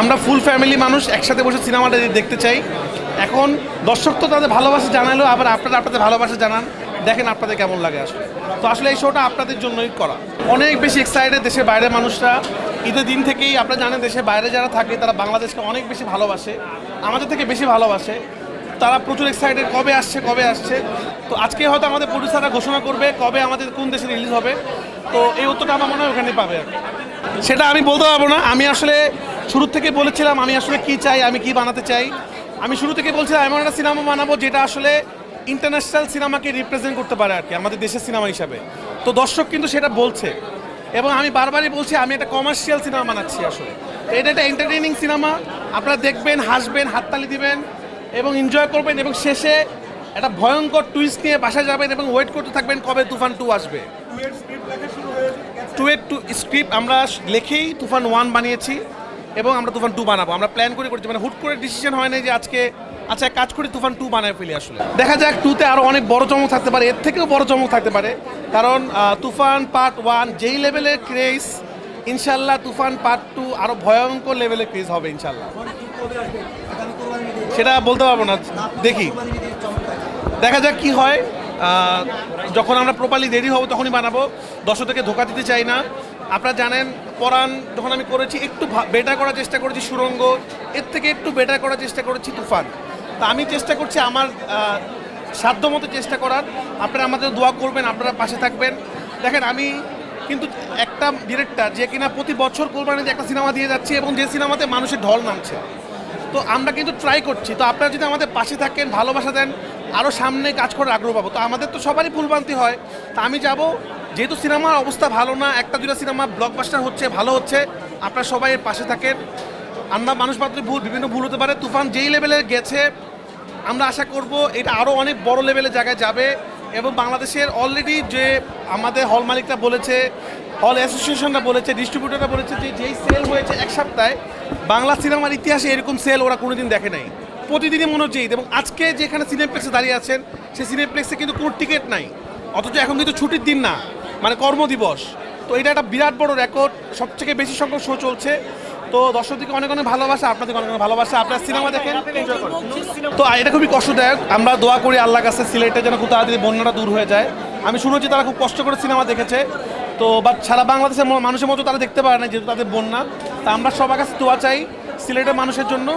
আমরা full family মানুষ, একসাথে বসে সিনেমাটা দেখতে চাই। এখন দর্শক তো তাদের ভালোবাসা জানালো, আবার আপনারা আপনাদের ভালোবাসা জানান। দেখেন আপনাদের কেমন লাগে আসলে। তো আসলে এই শোটা আপনাদের জন্যই করা। অনেক বেশি এক্সাইটেড দেশের বাইরের মানুষরা। ঈদের দিন থেকেই আপনারা জানেন, দেশের বাইরে যারা থাকে, তারা বাংলাদেশকে অনেক বেশি ভালোবাসে। আমাদের থেকে বেশি ভালোবাসে। তারা প্রচুর এক্সাইটেড কবে আসছে কবে আসছে। তো আজকে হয়তো আমাদের প্রডিউসাররা ঘোষণা করবে কবে আমাদের কোন দেশে রিলিজ হবে। তো এই উত্তরটা আমার মনে হয় ওখানে পাবে সেটা আমি বলতে পারব না। আমি আসলে শুরু থেকে বলেছিলাম আমি আসলে কি চাই আমি কি বানাতে চাই। আমি শুরু থেকে বলছিলাম এমন একটা সিনেমা বানাবো যেটা আসলে ইন্টারন্যাশনাল সিনেমাকে রিপ্রেজেন্ট করতে পারে আর কি আমাদের দেশের সিনেমা হিসাবে। তো দর্শক কিন্তু সেটা বলছে। এবং আমি বারবারই বলছি আমি একটা কমার্শিয়াল সিনেমা বানাচ্ছি আসলে। তো এটা একটা এন্টারটেইনিং সিনেমা। আপনারা দেখবেন হাসবেন হাততালি দিবেন এবং এনজয় করবেন এবং শেষে একটা ভয়ঙ্কর টুইস্ট নিয়ে বাসায় যাবেন এবং ওয়েট করতে থাকবেন কবে তুফান টু আসবে। টু এর টু স্ক্রিপ্ট আমরা লেখেই তুফান ওয়ান বানিয়েছি। এবং আমরা তুফান টু বানাবো। আমরা প্ল্যান করে করছি মানে হুট করে ডিসিশন হয় না যে আজকে আচ্ছা কাজ করি, তুফান টু বানায় ফেলি আসলে। দেখা যাক টুতে আরও অনেক বড় চমক থাকতে পারে। এর থেকেও বড় চমক থাকতে পারে। কারণ তুফান পার্ট ওয়ান যেই লেভেলের ক্রেজ ইনশাল্লাহ তুফান পার্ট টু আরও ভয়ঙ্কর লেভেলের ক্রেজ হবে, ইনশাল্লাহ। সেটা বলতে পারব না। দেখি। দেখা যাক কি হয়। যখন আমরা প্রপারলি রেডি হব, তখনই বানাবো। দর্শকদেরকে ধোকা দিতে চাই না। আপনারা জানেন, পরাণ যখন আমি করেছি, একটু বেটার করার চেষ্টা করেছি সুরঙ্গ, এর থেকে একটু বেটার করার চেষ্টা করেছি তুফান। তা আমি চেষ্টা করছি আমার সাধ্যমতো চেষ্টা করার। আপনারা আমাদের দোয়া করবেন, আপনারা পাশে থাকবেন। দেখেন, আমি কিন্তু একটা ডিরেক্টর যে কিনা প্রতি বছর কোরবানিতে একটা সিনেমা দিয়ে যাচ্ছে এবং যে সিনেমাতে মানুষের ঢল নামছে। তো আমরা কিন্তু ট্রাই করছি। তো আপনারা যদি আমাদের পাশে থাকেন, ভালোবাসা দেন আরও সামনে কাজ করার আগ্রহ পাবো। তো আমাদের তো সবারই ভুলভ্রান্তি হয়। তা আমি যাব যেহেতু সিনেমার অবস্থা ভালো না, একটা দুটা সিনেমা ব্লকবাস্টার হচ্ছে, ভালো হচ্ছে, আপনারা সবাই এর পাশে থাকেন। আমরা মানুষ মাত্র ভুল, বিভিন্ন ভুল হতে পারে। তুফান যেই লেভেলে গেছে, আমরা আশা করব এটা আরও অনেক বড় লেভেলের জায়গায় যাবে এবং বাংলাদেশের অলরেডি যে আমাদের হল মালিকরা বলেছে হল অ্যাসোসিয়েশনরা বলেছে ডিস্ট্রিবিউটররা বলেছে যে যেই সেল হয়েছে এক সপ্তাহে, বাংলা সিনেমার ইতিহাসে এরকম সেল ওরা কোনোদিন দেখে নাই। প্রতিদিনই মনে হচ্ছে। এবং আজকে যেখানে সিনেপ্লেক্সে দাঁড়িয়ে আছেন, সেই সিনেপ্লেক্সে কিন্তু কোনো টিকিট নাই। অথচ এখন কিন্তু ছুটির দিন না মানে কর্মদিবস। তো এটা একটা বিরাট বড় রেকর্ড সবথেকে বেশি সংখ্যক শো চলছে। তো দর্শকদেরকে অনেক অনেক ভালোবাসা আপনাদেরকে অনেক অনেক ভালোবাসা। আপনার সিনেমা দেখেন। তো এটা খুবই কষ্টদায়ক। আমরা দোয়া করি আল্লাহ কাছে সিলেটে যেন খুব তাড়াতাড়ি বন্যাটা দূর হয়ে যায়। আমি শুনেছি তারা খুব কষ্ট করে সিনেমা দেখেছে। তো বাট সারা বাংলাদেশের মানুষের মতো তারা দেখতে পারে না যেহেতু তাদের বন্যা। তা আমরা সবার কাছে দোয়া চাই সিলেটের মানুষের জন্য।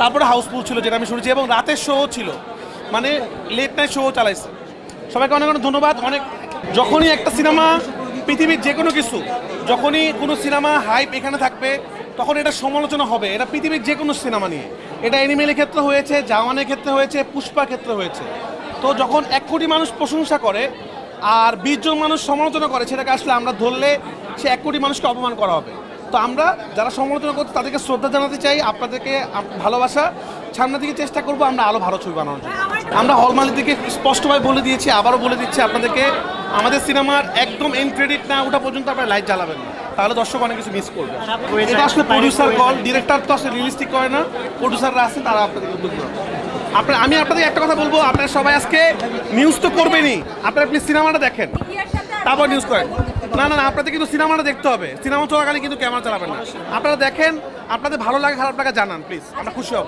তারপরে হাউসফুল ছিল যেটা আমি শুনেছি এবং রাতের শো ছিল। মানে লেট নাইট শো চালাইছে। সবাইকে অনেক অনেক ধন্যবাদ। অনেক যখনই একটা সিনেমা পৃথিবীর যে কোনো কিছু, যখনই কোনো সিনেমা হাইপ এখানে থাকবে, তখন এটা সমালোচনা হবে। এটা পৃথিবীর যে কোনো সিনেমা নিয়ে। এটা অ্যানিমেলের ক্ষেত্রে হয়েছে জাওয়ানের ক্ষেত্রে হয়েছে পুষ্পার ক্ষেত্রে হয়েছে। তো যখন এক কোটি মানুষ প্রশংসা করে আর বিশ জন মানুষ সমালোচনা করে, সেটাকে আসলে আমরা ধরলে সে এক কোটি মানুষকে অপমান করা হবে। তো আমরা যারা সমালোচনা করছি, তাদেরকে শ্রদ্ধা জানাতে চাই, আপনাদেরকে ভালোবাসা। সামনের দিকে চেষ্টা করব আমরা আরও ভালো ছবি বানানোর জন্য। আমরা হল দিকে স্পষ্টভাবে বলে দিয়েছি, আবারও বলে দিচ্ছি আপনাদেরকে আমাদের সিনেমার একদম এন ক্রেডিট না ওঠা পর্যন্ত আপনারা লাইট জ্বালাবেন না। তাহলে দর্শক অনেক কিছু মিস করবে। এটা আসলে প্রডিউসার কল ডিরেক্টর তো আসলে রিলিস্টিক করে না। প্রডিউসাররা আছে তারা আপনাদের উদ্যোগ আপনার আমি আপনাদের একটা কথা বলব আপনারা সবাই আজকে নিউজ তো করবেনই। আপনারা প্লিজ সিনেমাটা দেখেন। তারপর নিউজ করেন। না না না আপনাদের কিন্তু সিনেমাটা দেখতে হবে। সিনেমা চলাকালীন কিন্তু ক্যামেরা চালাবেন না। আপনারা দেখেন আপনাদের ভালো লাগে খারাপ লাগে জানান প্লিজ আমরা খুশি হব?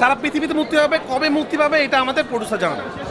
সারা পৃথিবীতে মুক্তি হবে কবে মুক্তি পাবে এটা আমাদের প্রডিউসার জানাবে।